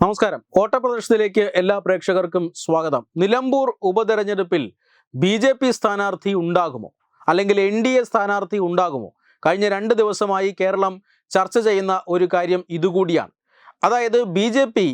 നമസ്കാരം. ഓട്ടപ്രദർശനത്തിലേക്ക് എല്ലാ പ്രേക്ഷകർക്കും സ്വാഗതം. നിലമ്പൂർ ഉപതെരഞ്ഞെടുപ്പിൽ ബി ജെ പി സ്ഥാനാർത്ഥി ഉണ്ടാകുമോ? അല്ലെങ്കിൽ എൻ ഡി എ സ്ഥാനാർത്ഥി ഉണ്ടാകുമോ? കഴിഞ്ഞ രണ്ട് ദിവസമായി കേരളം ചർച്ച ചെയ്യുന്ന ഒരു കാര്യം ഇതുകൂടിയാണ്. അതായത് ബി ജെ പി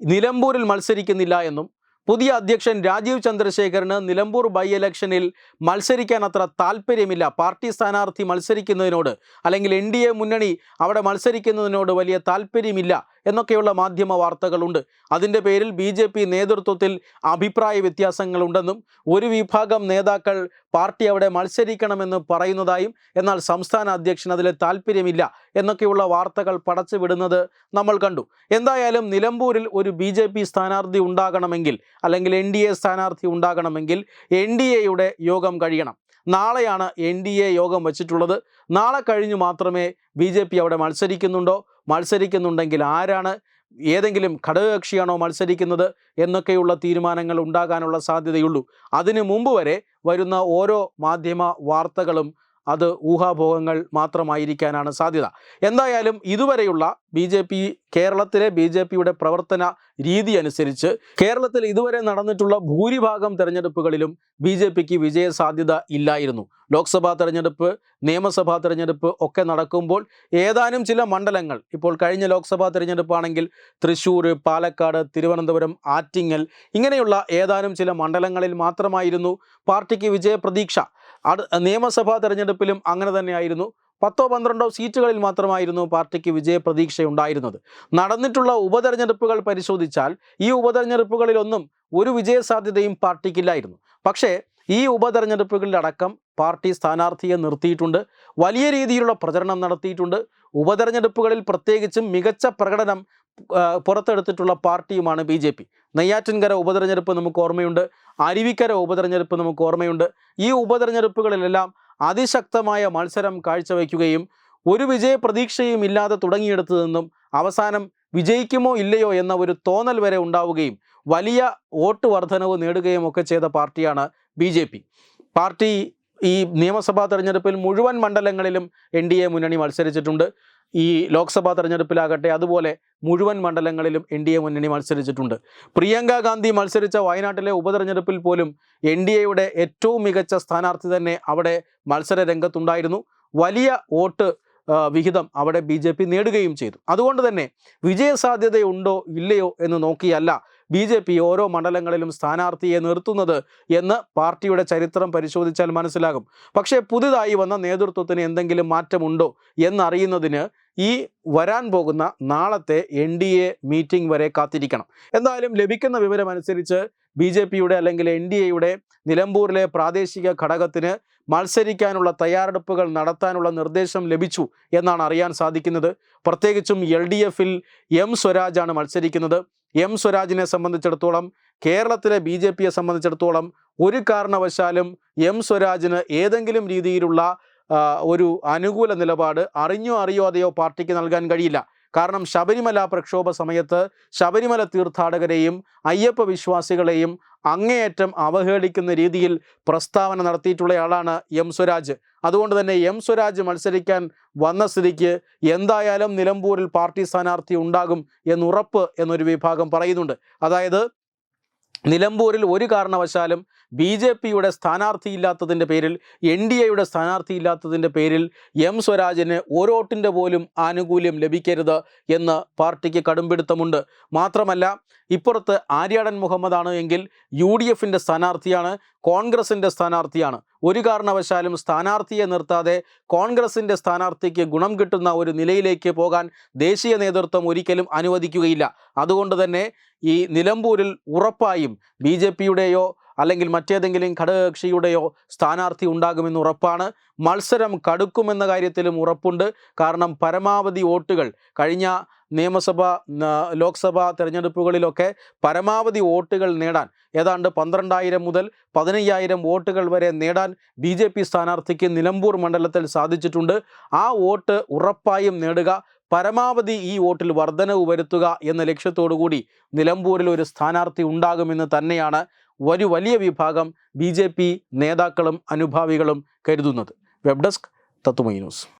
നിലമ്പൂരിൽ മത്സരിക്കുന്നില്ല എന്നും പുതിയ അധ്യക്ഷൻ രാജീവ് ചന്ദ്രശേഖരന് നിലമ്പൂർ ബൈ ഇലക്ഷനിൽ മത്സരിക്കാൻ അത്ര താല്പര്യമില്ല പാർട്ടി സ്ഥാനാർത്ഥി മത്സരിക്കുന്നതിനോട് അല്ലെങ്കിൽ എൻ മുന്നണി അവിടെ മത്സരിക്കുന്നതിനോട് വലിയ താല്പര്യമില്ല എന്നൊക്കെയുള്ള മാധ്യമ വാർത്തകളുണ്ട്. അതിന്റെ പേരിൽ ബി ജെ പി നേതൃത്വത്തിൽ അഭിപ്രായ വ്യത്യാസങ്ങളുണ്ടെന്നും ഒരു വിഭാഗം നേതാക്കൾ പാർട്ടി അവിടെ മത്സരിക്കണമെന്ന് പറയുന്നതായും എന്നാൽ സംസ്ഥാന അധ്യക്ഷൻ അതിൽ താല്പര്യമില്ല എന്നൊക്കെയുള്ള വാർത്തകൾ പടച്ചുവിടുന്നത് നമ്മൾ കണ്ടു. എന്തായാലും നിലമ്പൂരിൽ ഒരു ബി ജെ പി സ്ഥാനാർത്ഥി ഉണ്ടാകണമെങ്കിൽ അല്ലെങ്കിൽ എൻ ഡി എ സ്ഥാനാർത്ഥി ഉണ്ടാകണമെങ്കിൽ എൻ ഡി എയുടെ യോഗം കഴിയണം. നാളെയാണ് എൻ ഡി എ യോഗം വച്ചിട്ടുള്ളത്. നാളെ കഴിഞ്ഞു മാത്രമേ ബി ജെ പി അവിടെ മത്സരിക്കുന്നുണ്ടോ? മത്സരിക്കുന്നുണ്ടെങ്കിൽ ആരാണ് ഏതെങ്കിലും ഘടകകക്ഷിയാണോ മത്സരിക്കുന്നത് എന്നൊക്കെയുള്ള തീരുമാനങ്ങൾ ഉണ്ടാകാനുള്ള സാധ്യതയുള്ളൂ. അതിനു മുമ്പ് വരെ വരുന്ന ഓരോ മാധ്യമ വാർത്തകളും അത് ഊഹാഭോഗങ്ങൾ മാത്രമായിരിക്കാനാണ് സാധ്യത. എന്തായാലും ഇതുവരെയുള്ള ബി ജെ പി കേരളത്തിലെ ബി ജെ പിയുടെ പ്രവർത്തന രീതി അനുസരിച്ച് കേരളത്തിൽ ഇതുവരെ നടന്നിട്ടുള്ള ഭൂരിഭാഗം തെരഞ്ഞെടുപ്പുകളിലും ബി ജെ പിക്ക് വിജയ സാധ്യത ഇല്ലായിരുന്നു. ലോക്സഭാ തെരഞ്ഞെടുപ്പ് നിയമസഭാ തെരഞ്ഞെടുപ്പ് ഒക്കെ നടക്കുമ്പോൾ ഏതാനും ചില മണ്ഡലങ്ങൾ ഇപ്പോൾ കഴിഞ്ഞ ലോക്സഭാ തെരഞ്ഞെടുപ്പാണെങ്കിൽ തൃശ്ശൂർ പാലക്കാട് തിരുവനന്തപുരം ആറ്റിങ്ങൽ ഇങ്ങനെയുള്ള ഏതാനും ചില മണ്ഡലങ്ങളിൽ മാത്രമായിരുന്നു പാർട്ടിക്ക് വിജയപ്രതീക്ഷ. നിയമസഭാ തെരഞ്ഞെടുപ്പിലും അങ്ങനെ തന്നെയായിരുന്നു. പത്തോ പന്ത്രണ്ടോ സീറ്റുകളിൽ മാത്രമായിരുന്നു പാർട്ടിക്ക് വിജയപ്രതീക്ഷ ഉണ്ടായിരുന്നത് നടന്നിട്ടുള്ള ഉപതെരഞ്ഞെടുപ്പുകൾ പരിശോധിച്ചാൽ ഈ ഉപതെരഞ്ഞെടുപ്പുകളിലൊന്നും ഒരു വിജയസാധ്യതയും പാർട്ടിക്കില്ലായിരുന്നു. പക്ഷേ ഈ ഉപതെരഞ്ഞെടുപ്പുകളിലടക്കം പാർട്ടി സ്ഥാനാർത്ഥിയെ നിർത്തിയിട്ടുണ്ട്. വലിയ രീതിയിലുള്ള പ്രചരണം നടത്തിയിട്ടുണ്ട്. ഉപതെരഞ്ഞെടുപ്പുകളിൽ പ്രത്യേകിച്ചും മികച്ച പ്രകടനം പുറത്തെടുത്തിട്ടുള്ള പാർട്ടിയുമാണ് ബി ജെ പി. നെയ്യാറ്റിൻകര ഉപതെരഞ്ഞെടുപ്പ് നമുക്ക് ഓർമ്മയുണ്ട്. അരുവിക്കര ഉപതെരഞ്ഞെടുപ്പ് നമുക്ക് ഓർമ്മയുണ്ട്. ഈ ഉപതെരഞ്ഞെടുപ്പുകളിലെല്ലാം അതിശക്തമായ മത്സരം കാഴ്ചവെക്കുകയും ഒരു വിജയ പ്രതീക്ഷയും ഇല്ലാതെ തുടങ്ങിയെടുത്തു നിന്നും അവസാനം വിജയിക്കുമോ ഇല്ലയോ എന്ന ഒരു തോന്നൽ വരെ ഉണ്ടാവുകയും വലിയ വോട്ട് വർധനവ് നേടുകയും ഒക്കെ ചെയ്ത പാർട്ടിയാണ് ബി പാർട്ടി ഈ നിയമസഭാ തെരഞ്ഞെടുപ്പിൽ മുഴുവൻ മണ്ഡലങ്ങളിലും എൻ ഡി എ മുന്നണി മത്സരിച്ചിട്ടുണ്ട്. ഈ ലോക്സഭാ തെരഞ്ഞെടുപ്പിലാകട്ടെ അതുപോലെ മുഴുവൻ മണ്ഡലങ്ങളിലും എൻ ഡി എ മുന്നണി മത്സരിച്ചിട്ടുണ്ട്. പ്രിയങ്ക ഗാന്ധി മത്സരിച്ച വയനാട്ടിലെ ഉപതെരഞ്ഞെടുപ്പിൽ പോലും എൻ ഡി എയുടെ ഏറ്റവും മികച്ച സ്ഥാനാർത്ഥി തന്നെ അവിടെ മത്സര രംഗത്തുണ്ടായിരുന്നു വലിയ വോട്ട് വിഹിതം അവിടെ ബി ജെ പി നേടുകയും ചെയ്തു. അതുകൊണ്ട് തന്നെ വിജയസാധ്യതയുണ്ടോ ഇല്ലയോ എന്ന് നോക്കിയല്ല ബി ജെ പി ഓരോ മണ്ഡലങ്ങളിലും സ്ഥാനാർത്ഥിയെ നിർത്തുന്നത് എന്ന് പാർട്ടിയുടെ ചരിത്രം പരിശോധിച്ചാൽ മനസ്സിലാകും. പക്ഷേ പുതുതായി വന്ന നേതൃത്വത്തിന് എന്തെങ്കിലും മാറ്റമുണ്ടോ എന്നറിയുന്നതിന് ഈ വരാൻ പോകുന്ന നാളത്തെ എൻ ഡി എ മീറ്റിംഗ് വരെ കാത്തിരിക്കണം. എന്തായാലും ലഭിക്കുന്ന വിവരമനുസരിച്ച് ബി ജെ പിയുടെ അല്ലെങ്കിൽ എൻ ഡി എയുടെ നിലമ്പൂരിലെ പ്രാദേശിക ഘടകത്തിന് മത്സരിക്കാനുള്ള തയ്യാറെടുപ്പുകൾ നടത്താനുള്ള നിർദ്ദേശം ലഭിച്ചു എന്നാണ് അറിയാൻ സാധിക്കുന്നത്. പ്രത്യേകിച്ചും എൽ ഡി എഫിൽ എം സ്വരാജാണ് മത്സരിക്കുന്നത്. എം സ്വരാജിനെ സംബന്ധിച്ചിടത്തോളം കേരളത്തിലെ ബി ജെ പിയെ സംബന്ധിച്ചിടത്തോളം ഒരു കാരണവശാലും എം സ്വരാജിന് ഏതെങ്കിലും രീതിയിലുള്ള ഒരു അനുകൂല നിലപാട് അറിഞ്ഞോ അറിയാതെയോ പാർട്ടിക്ക് നൽകാൻ കഴിയില്ല. കാരണം ശബരിമല പ്രക്ഷോഭ സമയത്ത് ശബരിമല തീർത്ഥാടകരെയും അയ്യപ്പ വിശ്വാസികളെയും അങ്ങേയറ്റം അവഹേളിക്കുന്ന രീതിയിൽ പ്രസ്താവന നടത്തിയിട്ടുള്ളയാളാണ് എം സ്വരാജ്. അതുകൊണ്ട് തന്നെ എം സ്വരാജ് മത്സരിക്കാൻ വന്ന സ്ഥിതിക്ക് എന്തായാലും നിലമ്പൂരിൽ പാർട്ടി സ്ഥാനാർത്ഥി ഉണ്ടാകും എന്നുറപ്പ് എന്നൊരു വിഭാഗം പറയുന്നുണ്ട്. അതായത് നിലമ്പൂരിൽ ഒരു കാരണവശാലും ബി ജെ പിയുടെ സ്ഥാനാർത്ഥിയില്ലാത്തതിന്റെ പേരിൽ എൻ ഡി എയുടെ സ്ഥാനാർത്ഥിയില്ലാത്തതിന്റെ പേരിൽ എം സ്വരാജിന് ഓരോട്ടിന്റെ പോലും ആനുകൂല്യം ലഭിക്കരുത് എന്ന് പാർട്ടിക്ക് കടുംപിടുത്തമുണ്ട്. മാത്രമല്ല ഇപ്പുറത്ത് ആര്യാടൻ മുഹമ്മദാണ് എങ്കിൽ യു ഡി എഫിന്റെ സ്ഥാനാർത്ഥിയാണ് കോൺഗ്രസിന്റെ സ്ഥാനാർത്ഥിയാണ്. ഒരു കാരണവശാലും സ്ഥാനാർത്ഥിയെ നിർത്താതെ കോൺഗ്രസിന്റെ സ്ഥാനാർത്ഥിക്ക് ഗുണം കിട്ടുന്ന ഒരു നിലയിലേക്ക് പോകാൻ ദേശീയ നേതൃത്വം ഒരിക്കലും അനുവദിക്കുകയില്ല. അതുകൊണ്ട് തന്നെ ഈ നിലമ്പൂരിൽ ഉറപ്പായും ബി ജെ പിയുടെയോ അല്ലെങ്കിൽ മറ്റേതെങ്കിലും ഘടകകക്ഷിയുടെയോ സ്ഥാനാർത്ഥി ഉണ്ടാകുമെന്ന് ഉറപ്പാണ്. മത്സരം കടുക്കുമെന്ന കാര്യത്തിലും ഉറപ്പുണ്ട്. കാരണം പരമാവധി വോട്ടുകൾ കഴിഞ്ഞ നിയമസഭ ലോക്സഭാ തെരഞ്ഞെടുപ്പുകളിലൊക്കെ പരമാവധി വോട്ടുകൾ നേടാൻ ഏതാണ്ട് പന്ത്രണ്ടായിരം മുതൽ പതിനയ്യായിരം വോട്ടുകൾ വരെ നേടാൻ ബി ജെ പി സ്ഥാനാർത്ഥിക്ക് നിലമ്പൂർ മണ്ഡലത്തിൽ സാധിച്ചിട്ടുണ്ട്. ആ വോട്ട് ഉറപ്പായും നേടുക പരമാവധി ഈ വോട്ടിൽ വർധനവ് വരുത്തുക എന്ന ലക്ഷ്യത്തോടു കൂടി നിലമ്പൂരിൽ ഒരു സ്ഥാനാർത്ഥി ഉണ്ടാകുമെന്ന് തന്നെയാണ് ഒരു വലിയ വിഭാഗം ബി നേതാക്കളും അനുഭാവികളും കരുതുന്നത്. വെബ് ഡെസ്ക് തത്തുമൈ ന്യൂസ്.